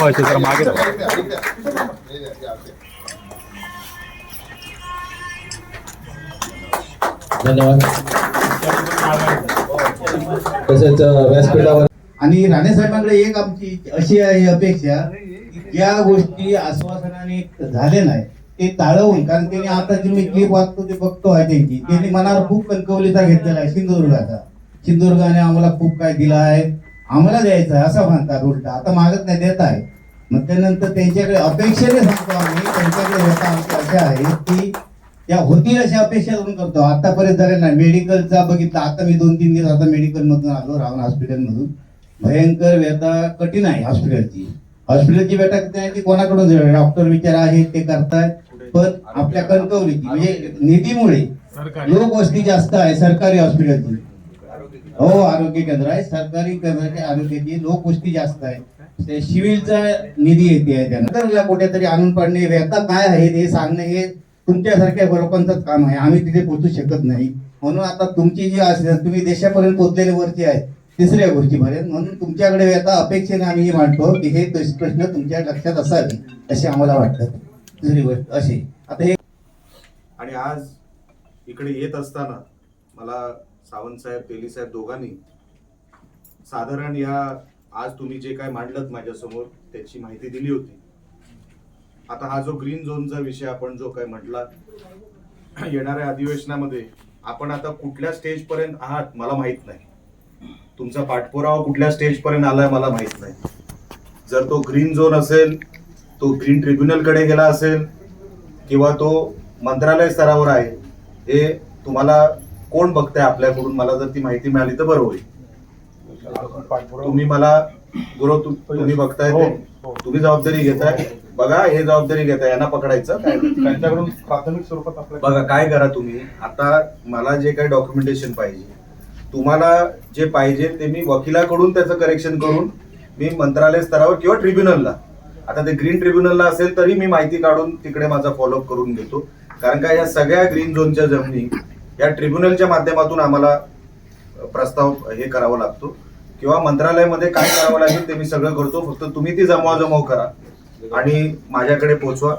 असे जरा मागे. धन्यवाद. तसेच व्यासपीठावर आणि राणे साहेबांकडे एक आमची अशी आहे अपेक्षा ज्या गोष्टी आश्वासनाने झाले नाही ते टाळवून कारण त्यांनी आता जी मी क्लिप वाचतो ते बघतो आहे त्यांची. त्यांनी मनावर खूप कणकवलीचा घेतलेला आहे सिंधुदुर्गाचा. सिंधुदुर्गाने आम्हाला खूप काय दिलं आहे. आम्हाला द्यायचं आहे असं म्हणतात उलटा. आता मागत नाही देत आहे. मग त्यानंतर त्यांच्याकडे अपेक्षेने सांगतो आम्ही त्यांच्याकडे व्यथा आमच्या अशा आहेत की त्या होतील अशा अपेक्षा करून करतो. आतापर्यंत झाले नाही. मेडिकलचा बघितलं. आता मी दोन तीन दिवस आता मेडिकल मधून आलो रावण हॉस्पिटल मधून भयंकर व्यथा कठीण आहे हॉस्पिटलची. हॉस्पिटलची व्यथा किती आहे ती कोणाकडून डॉक्टर विचार आहेत ते करतायत पण आपल्या कणकवलीची म्हणजे निधीमुळे लोकवस्ती जास्त आहे सरकारी हॉस्पिटलची. हो आरोग्य केंद्र आहे. सरकारी केंद्राची आरोग्याची लोकवस्ती जास्त आहे. ते सिव्हिलचा निधी येते आहे त्यांना. कुठेतरी आणून पडणे व्यथा काय आहे हे सांगणे हे तुमच्यासारख्या लोकांचंच काम आहे. आम्ही तिथे पोहोचू शकत नाही. म्हणून आता तुमची जी असेल तुम्ही देशापर्यंत पोचलेले वरती आहे तिसऱ्या गोष्टीपर्यंत. म्हणून तुमच्याकडे आता अपेक्षेने आम्ही हे मांडतो की हे प्रश्न प्रश्न तुमच्या लक्षात असावे असे आम्हाला वाटतं. दुसरी गोष्ट अशी. आता हे आणि आज इकडे येत असताना मला सावंत साहेब तेली साहेब दोघांनी साधारण या आज तुम्ही जे काय मांडलत माझ्यासमोर त्याची माहिती दिली होती. आता हा जो ग्रीन झोनचा विषय आपण जो काय म्हटला येणाऱ्या अधिवेशनामध्ये आपण आता कुठल्या स्टेज पर्यंत आहात मला माहीत नाही. तुमचा पाठपुरावा कुठल्या स्टेज पर्यंत आलाय मला माहीत नाही. जर तो ग्रीन झोन असेल तो ग्रीन ट्रिब्युनलकडे गेला असेल किंवा तो मंत्रालय स्तरावर आहे हे तुम्हाला कोण बघताय आपल्याकडून? मला जर ती माहिती मिळाली तर बरं होईल. तुम्ही मला गुरु तुम्ही बघताय ते. तुम्ही जबाबदारी घेताय. बघा हे जबाबदारी घेताय. यांना पकडायचं. त्यांच्याकडून प्राथमिक स्वरूपात बघा काय करा तुम्ही? आता मला जे काही डॉक्युमेंटेशन पाहिजे तुम्हाला जे पाहिजे ते मी वकिलाकडून त्याचं करेक्शन करून मी मंत्रालय स्तरावर किंवा ट्रिब्युनलला आता ते ग्रीन ट्रिब्युनलला असेल तरी मी माहिती काढून तिकडे माझा फॉलोअप करून घेतो. कारण का या सगळ्या ग्रीन झोनच्या जमिनी या ट्रिब्युनलच्या माध्यमातून आम्हाला प्रस्ताव हे करावा लागतो. किंवा मंत्रालयामध्ये काय करावं लागेल ते मी सगळं करतो. फक्त तुम्ही ती जमवाजमव करा. आणि माझ्याकडे पोचवा.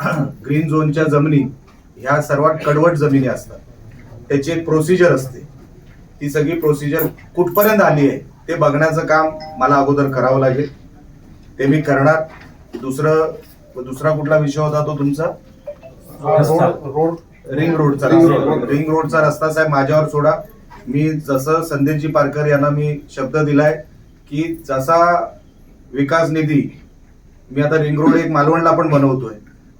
ग्रीन झोनच्या जमिनी ह्या सर्वात कडवट जमिनी असतात. त्याची एक प्रोसिजर असते. ती सगळी प्रोसिजर कुठपर्यंत आली आहे ते बघण्याचं काम मला अगोदर करावं लागेल. ते मी करणार. दुसरं दुसरा कुठला विषय होता तो तुमचा? रोड रोड रिंग रोडचा रिंग रोडचा रस्ता. साहेब माझ्यावर सोडा. मी जसं संदेशजी पारकर यांना मी शब्द दिलाय की जसा विकास निधी मी आता रिंग रोड एक मालवणला पण बनवतोय.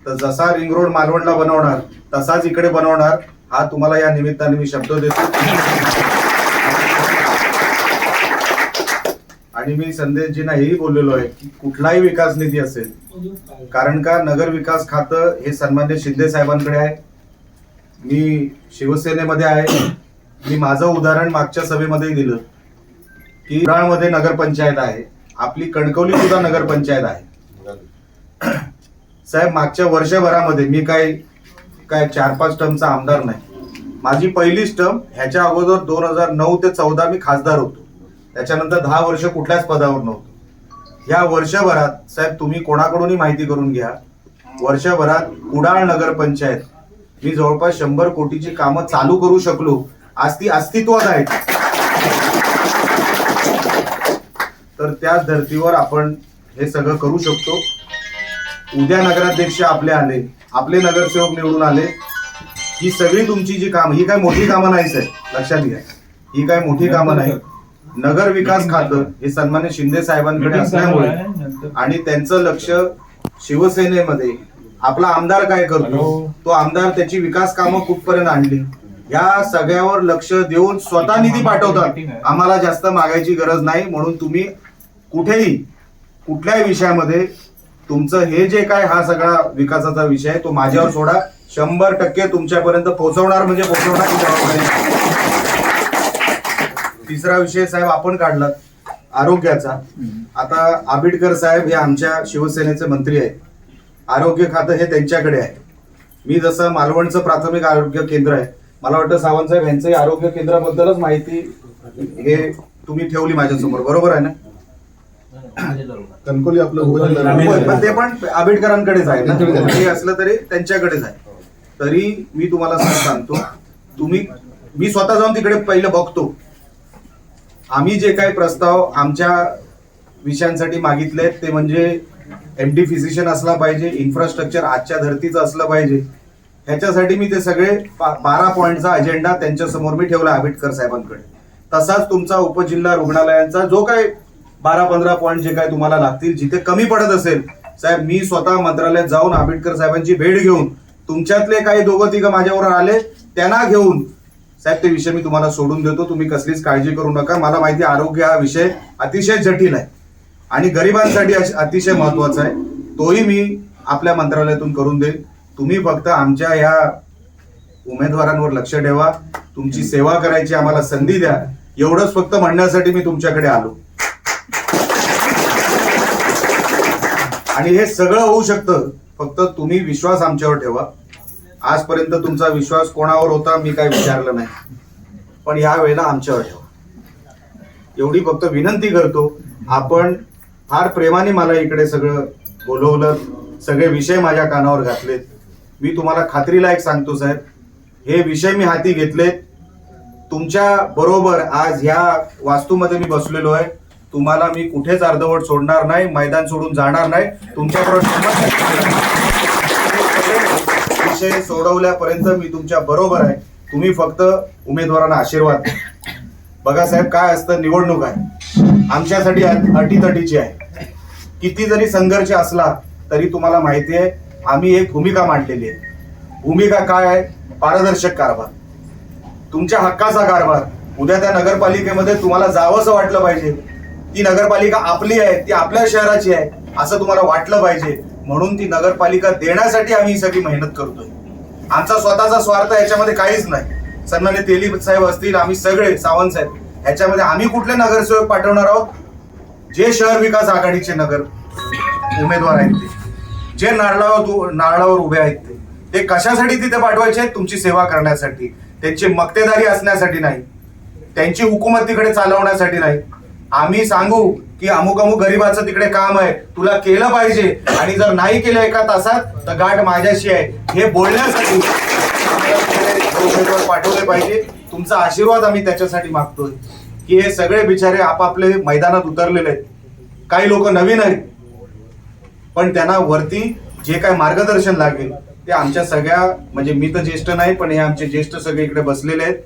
तर जसा रिंग रोड मालवणला बनवणार तसाच इकडे बनवणार हा तुम्हाला या निमित्ताने मी शब्द देतो. आणि मी संदेशजींना हेही बोललेलो आहे की कुठलाही विकास निधी असेल कारण का नगर विकास खातं हे सन्मान्य शिंदे साहेबांकडे आहे. मी शिवसेनेमध्ये आहे. मी माझं उदाहरण मागच्या सभेमध्ये दिलं. की कुडाळमध्ये नगरपंचायत आहे. आपली कणकवली सुद्धा नगरपंचायत आहे. साहेब मागच्या वर्षभरामध्ये मी काय काय चार पाच टर्मचा आमदार नाही. माझी पहिलीच टर्म ह्याच्या अगोदर दोन हजार नऊ ते चौदा मी खासदार होतो. त्याच्यानंतर दहा वर्ष कुठल्याच पदावर नव्हतो. या वर्षभरात साहेब तुम्ही कोणाकडूनही माहिती करून घ्या. वर्षभरात कुडाळ नगरपंचायत मी जवळपास शंभर कोटीची कामं चालू करू शकलो. आज ती अस्तित्वात आहेत तर त्याच धर्तीवर आपण हे सगळं करू शकतो. उद्या नगराध्यक्ष आपले आले. आपले नगरसेवक निवडून आले. ही सगळी तुमची जी कामं ही काय मोठी कामं नाही साहेब लक्षात घ्या. ही काय मोठी कामं नाही. नगर विकास खातं हे सन्मान्य शिंदे साहेबांकडे असल्यामुळे आणि त्यांचं लक्ष शिवसेनेमध्ये आपला आमदार काय करतो? तो आमदार त्याची विकास कामं कुठपर्यंत आणली या सगळ्यावर लक्ष देऊन स्वतः निधी पाठवतात. आम्हाला जास्त मागायची गरज नाही. म्हणून तुम्ही कुठेही कुठल्याही विषयामध्ये तुमचं हे जे काय हा सगळा विकासाचा विषय आहे तो माझ्यावर सोडा. शंभर टक्के तुमच्यापर्यंत पोहोचवणार म्हणजे पोहोचवणार. तिसरा विषय साहेब आपण काढला आरोग्याचा. आता आबिडकर साहेब हे आमच्या शिवसेनेचे मंत्री आहेत. आरोग्य खातं हे त्यांच्याकडे आहे. मी जसं मालवणचं प्राथमिक आरोग्य केंद्र आहे मला वाटतं सावंत साहेब यांचंही आरोग्य केंद्राबद्दलच माहिती हे तुम्ही ठेवली माझ्यासमोर बरोबर आहे ना? कणकोली आपलं ते पण आंबेडकरांकडेच आहे ना. हे असलं तरी त्यांच्याकडेच आहे. तरी मी तुम्हाला सांग- सांगतो तुम्ही मी स्वतः जाऊन तिकडे पहिलं बघतो. आम्ही जे काही प्रस्ताव आमच्या विषयांसाठी मागितले ते म्हणजे एम डी फिजिशियन असला पाहिजे इन्फ्रास्ट्रक्चर आजच्या धर्तीचं असलं पाहिजे. ह्याच्यासाठी मी ते सगळे बारा पॉईंटचा अजेंडा त्यांच्यासमोर मी ठेवला आंबेडकर साहेबांकडे. तसाच तुमचा उपजिल्हा रुग्णालयांचा जो काय बारा पंधरा पॉईंट जे काय तुम्हाला लागतील जिथे कमी पडत असेल साहेब मी स्वतः मंत्रालयात जाऊन आंबेडकर साहेबांची भेट घेऊन तुमच्यातले काही दोघं तिघं माझ्यावर आले त्यांना घेऊन साहेब ते विषय मी तुम्हाला सोडून देतो. तुम्ही कसलीच काळजी करू नका. मला माहिती आहे, आरोग्य हा विषय अतिशय जटिल आहे. आणि गरिबांसाठी अतिशय महत्त्वाचा आहे. तोही मी आपल्या मंत्रालयातून करून देईल तुम्ही फक्त आमच्या या उमेदवारांवर लक्ष ठेवा. तुमची सेवा करायची आम्हाला संधी द्या. एवढंच फक्त म्हणण्यासाठी मी तुमच्याकडे आलो. आणि हे सगळं होऊ शकतं. फक्त तुम्ही विश्वास आमच्यावर ठेवा. आजपर्यंत तुमचा विश्वास कोणावर होता मी काही विचारलं नाही. पण या वेळेला आमच्यावर ठेवा. एवढी फक्त विनंती करतो आपण फार प्रेमाने मला इकडे सगळं बोलवलं सगळे विषय माझ्या कानावर घातलेत. मी तुम्हाला खात्रीला एक सांगतो साहेब. हे विषय मी हाती घेतलेत. तुमच्या बरोबर आज ह्या वास्तूमध्ये मी बसलेलो आहे. तुम्हाला मी कुठेच अर्धवट सोडणार नाही मैदान सोडून जाणार नाही. तुमच्याबरोबर विषय सोडवल्यापर्यंत मी तुमच्या बरोबर आहे. तुम्ही फक्त उमेदवारांना आशीर्वाद द्या. बघा साहेब काय असतं निवडणूक आहे. आमच्यासाठी अटीतटीची आहे. किती जरी संघर्ष असला तरी तुम्हाला माहिती आहे आम्ही एक भूमिका मांडलेली आहे. भूमिका काय आहे? पारदर्शक कारभार. तुमच्या हक्काचा कारभार. उद्या त्या नगरपालिकेमध्ये तुम्हाला जावंसं वाटलं पाहिजे. ती नगरपालिका आपली आहे ती आपल्या शहराची आहे असं तुम्हाला वाटलं पाहिजे. म्हणून ती नगरपालिका देण्यासाठी आम्ही ही सगळी मेहनत करतोय. आमचा स्वतःचा स्वार्थ याच्यामध्ये काहीच नाही. सन्मान्य तेली साहेब असतील आम्ही सगळे सावंत साहेब ह्याच्यामध्ये आम्ही कुठले नगरसेवक पाठवणार आहोत? जे शहर विकास आघाडीचे नगर उमेदवार आहेत ते. जे नारळावर नारळावर उभे आहेत ते. ते कशासाठी तिथे पाठवायचे? आहेत तुमची सेवा करण्यासाठी. त्यांची मक्तेदारी असण्यासाठी नाही. त्यांची हुकूमत तिकडे चालवण्यासाठी नाही. आम्ही सांगू की अमुक अमुक गरीबाचं तिकडे काम आहे. तुला केलं पाहिजे. आणि जर नाही केलं एका तासात तर गाठ माझ्याशी आहे. हे बोलण्यासाठी. तिकडे पाठवले पाहिजे. तुमचा आशीर्वाद आम्ही त्याच्यासाठी मागतोय. की हे सगळे बिचारे आपापले मैदानात उतरलेले आहेत. काही लोक नवीन आहेत. पण त्यांना वरती जे काय मार्गदर्शन लागेल ते आमच्या सगळ्या म्हणजे मी तर ज्येष्ठ नाही पण हे आमचे ज्येष्ठ सगळे इकडे बसलेले आहेत.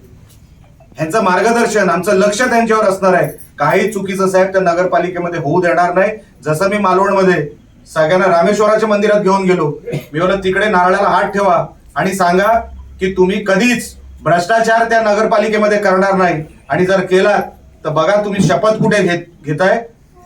ह्यांचं मार्गदर्शन आमचं लक्ष त्यांच्यावर असणार आहे. काही चुकीचं साहेब त्या नगरपालिकेमध्ये होऊ देणार नाही. जसं मी मालवणमध्ये सगळ्यांना रामेश्वराच्या मंदिरात घेऊन गेलो. मी तिकडे नारळाला हात ठेवा आणि सांगा की तुम्ही कधीच भ्रष्टाचार त्या नगरपालिकेमध्ये करणार नाही. आणि जर केलात तर बघा तुम्ही शपथ कुठे घेत घेताय?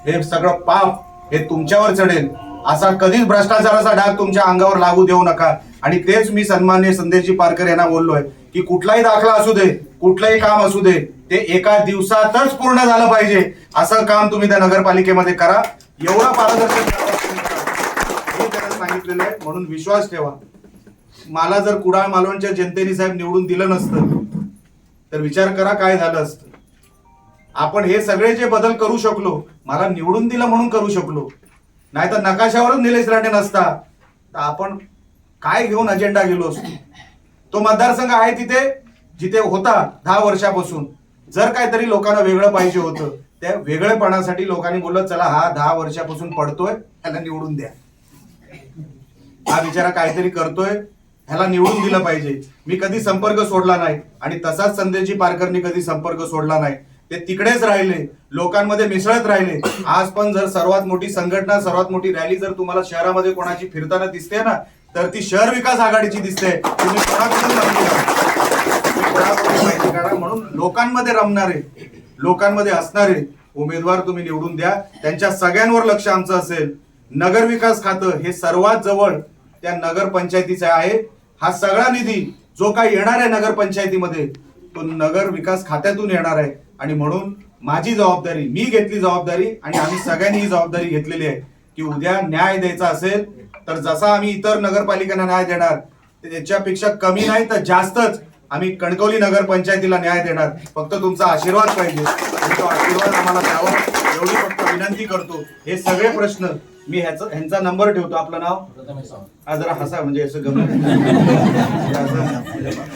हे सगळं पाप हे तुमच्यावर चढेल. असा कधीच भ्रष्टाचाराचा डाग तुमच्या अंगावर लागू देऊ नका. आणि तेच मी सन्मान्य संदेशजी पारकर यांना बोललोय की कुठलाही दाखला असू दे कुठलंही काम असू दे ते एका दिवसातच पूर्ण झालं पाहिजे. असं काम तुम्ही त्या नगरपालिकेमध्ये करा. एवढा पारदर्शक सांगितलेलं आहे म्हणून विश्वास ठेवा. मला जर कुडाळ मालवणच्या जनतेने साहेब निवडून दिलं नसतं तर विचार करा काय झालं असतं. आपण हे सगळे जे बदल करू शकलो मला निवडून दिलं म्हणून करू शकलो. नाही तर नकाशावरच निलेश राणे नसता. तर आपण काय घेऊन अजेंडा गेलो असतो? तो मतदारसंघ आहे तिथे जिथे होता दहा वर्षापासून. जर काहीतरी लोकांना वेगळं पाहिजे होतं त्या वेगळेपणासाठी लोकांनी बोललं चला हा दहा वर्षापासून पडतोय त्याला निवडून द्या. हा बिचारा काहीतरी करतोय. ह्याला निवडून दिलं पाहिजे. मी कधी संपर्क सोडला नाही आणि तसाच संदेशजी पारकरनी कधी संपर्क सोडला नाही. ते तिकडेच राहिले लोकांमध्ये मिसळत राहिले. आज पण जर सर्वात मोठी संघटना सर्वात मोठी रॅली जर तुम्हाला शहरामध्ये कोणाची फिरताना दिसते ना तर ती शहर विकास आघाडीची दिसते. तुम्ही कोणाकडून म्हणून लोकांमध्ये रमणारे लोकांमध्ये असणारे उमेदवार तुम्ही निवडून द्या. त्यांच्या सगळ्यांवर लक्ष आमचं असेल. नगर विकास खातं हे सर्वात जवळ त्या नगर पंचायतीचं आहे. हा सगळा निधी जो काही येणार आहे नगरपंचायतीमध्ये तो नगर विकास खात्यातून येणार आहे. आणि म्हणून माझी जबाबदारी मी घेतली जबाबदारी आणि आम्ही सगळ्यांनी ही जबाबदारी घेतलेली आहे की उद्या न्याय द्यायचा असेल तर जसा आम्ही इतर नगरपालिकांना न्याय देणार त्याच्यापेक्षा कमी नाही तर जास्तच आम्ही कणकवली नगरपंचायतीला न्याय देणार. फक्त तुमचा आशीर्वाद पाहिजे. तुमचा तो आशीर्वाद आम्हाला द्यावा. एवढी फक्त विनंती करतो. हे सगळे प्रश्न मी ह्याचा ह्यांचा नंबर ठेवतो आपलं नाव. हा जरा हसा म्हणजे असं गमत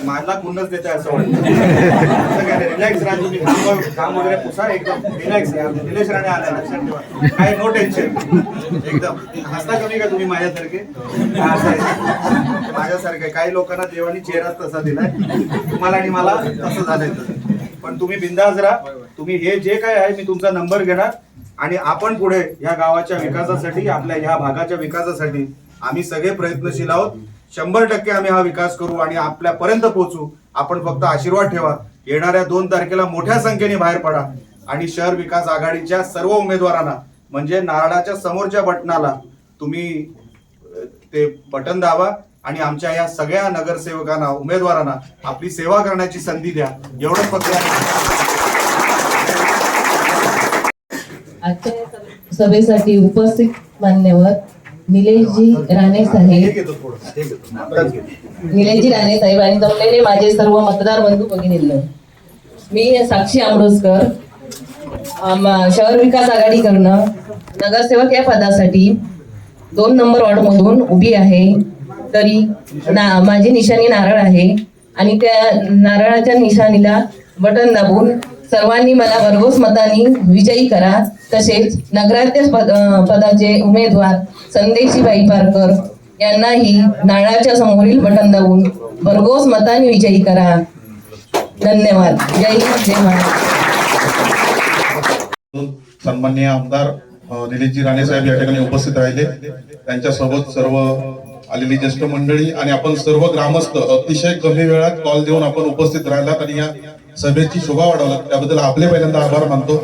मला कुणच देत असं वाटतं. रिलॅक्स राजू मी काम काम वगैरे पुसा एकदम रिलॅक्स राहा. निलेश राणे आला लक्षात ठेवा. काय नो टेन्शन एकदम. हसता कमी का तुम्ही माझ्यासारखे? माझ्यासारखे. काही लोकांना देवानी चेहराच तसा दिलाय. तुम्हाला आणि मला तसं झालंय पण तुम्ही बिंदास राहा. तुम्ही हे जे काय आहे मी तुमचा नंबर घेणार. आणि आपण पुढे या गावाच्या विकासासाठी आपल्या ह्या भागाच्या विकासासाठी आम्ही सगळे प्रयत्नशील आहोत. शंभर टक्के आम्ही हा विकास करू आणि आपल्यापर्यंत पोहोचू. आपण फक्त आशीर्वाद ठेवा. येणाऱ्या दोन तारखेला मोठ्या संख्येने बाहेर पडा आणि शहर विकास आघाडीच्या सर्व उमेदवारांना म्हणजे नारळाच्या समोरच्या बटनाला तुम्ही ते बटन दावा आणि आमच्या या सगळ्या नगरसेवकांना उमेदवारांना आपली सेवा करण्याची संधी द्या. एवढंच फक्त आजच्या या सभेसाठी उपस्थित मान्यवर निलेशजी राणे साहेब. निलेशजी राणे साहेब आणि जमलेले माझे सर्व मतदार बंधू भगिनींनो मी साक्षी आमरोजकर शहर विकास आघाडी करणं नगरसेवक या पदासाठी दोन नंबर वॉर्ड मधून उभी आहे. तरी ना माझी निशाणी नारळ आहे आणि त्या नारळाच्या निशाणीला बटन दाबून सर्वांनी मला भरघोस मतांनी विजयी करा. तसेच नगराध्यक्ष पदाचे उमेदवार संदेशीबाई पारकर यांनाही नारळाच्या समोरील बटन दाबून भरघोस मतांनी विजयी करा. धन्यवाद. जय हिंद जय सन्मान्य आमदार अ, निलेशजी राणे साहेब या ठिकाणी उपस्थित राहिले. त्यांच्यासोबत सर्व आलेली ज्येष्ठ मंडळी आणि आपण सर्व ग्रामस्थ अतिशय कमी वेळात कॉल देऊन आपण उपस्थित राहिलात आणि या सभेची शोभा वाढवला त्याबद्दल आपले पहिल्यांदा आभार मानतो.